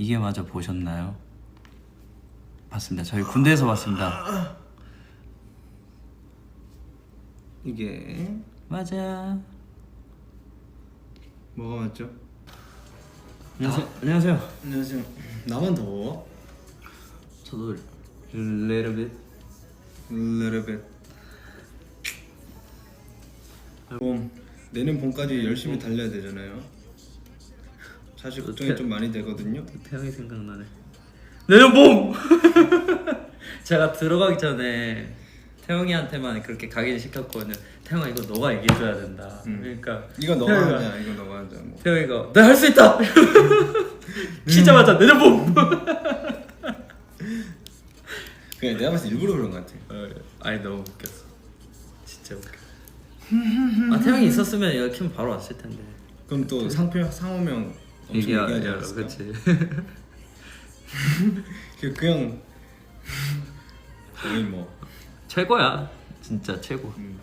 이게 마저 보셨나요? 봤습니다. 저희 군대에서 봤습니다. 이게 맞아. 뭐가 맞죠? 안녕하세요. 안녕하세요. 안녕하세요. 나만 더워? 저도 little bit. little bit. 봄 내년 봄까지 열심히 달려야 되잖아요. 사실 걱정이 좀 많이 되거든요. 태영이 생각나네. 내년 봄. 제가 들어가기 전에 태영이한테만 그렇게 각인 시켰거든요. 태영아 이거 너가 얘기해줘야 된다. 음. 그러니까 이거 너가 태영이가- 하냐? 이거 너가 하자. 뭐. 태영이가 내가 할 수 있다. 키자마자 내년 봄. 그냥 내가 봤을 때 일부러 그런 것 같아. 어, 아니 너무 웃겼어. 진짜 웃겨. 아 태영이 있었으면 이거 킴 바로 왔을 텐데. 그럼 또 상표 상호명 얘기하지. 않았을까? 그렇지. 그 그냥 거의 뭐 최고야. 진짜 최고. 음.